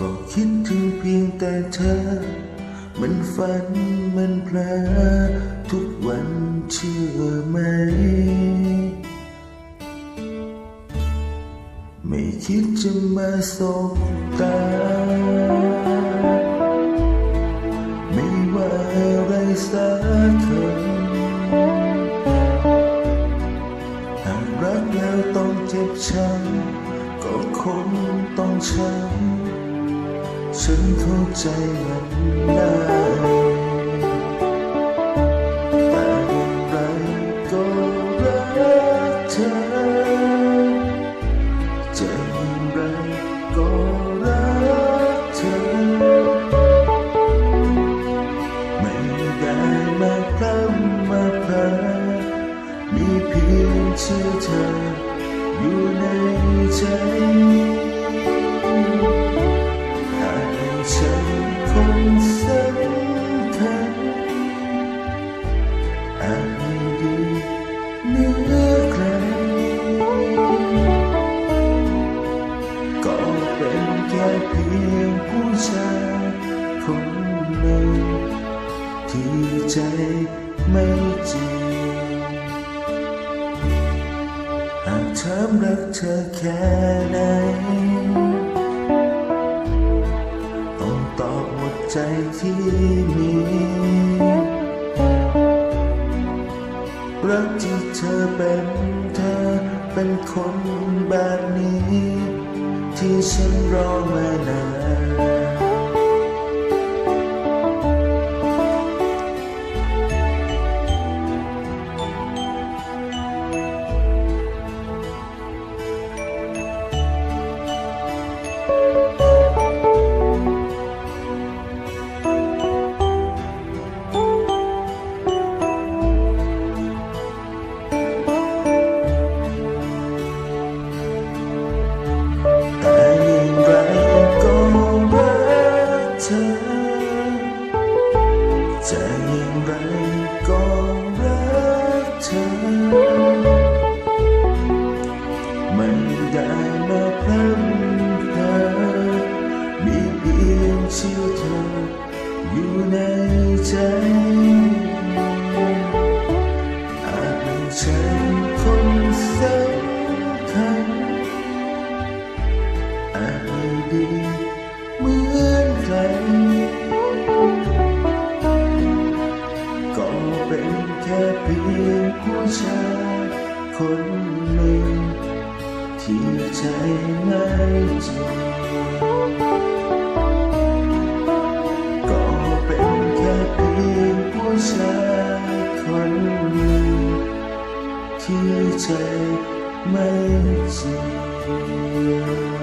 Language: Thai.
ก็คิดถึงเพียงแต่เธอ มันฝันมันเพลอทุกวันเชื่อไหม ไม่คิดจะมาสบตา ไม่ว่าอะไรสักคำหากรักแล้วต้องเจ็บช้ำก็คงต้องช้ำ ฉันเข้า ใครก็เป็นแค่เพียงผู้ชายคนหนึ่งที่ใจไม่จริงหากถามรักเธอแค่ไหน เธอเป็นเธอเป็นคนแบบนี้ ที่ฉันรอมานาน จะยังไรก็รักเธอ ไม่ได้มาพร่ำเพอมีเพียงชื่อเธออยู่ในใจ คนหนึ่ง ที่ใจไม่จริงก็เป็นแค่เพียงผู้ชายคนหนึ่ง ที่ใจไม่จริง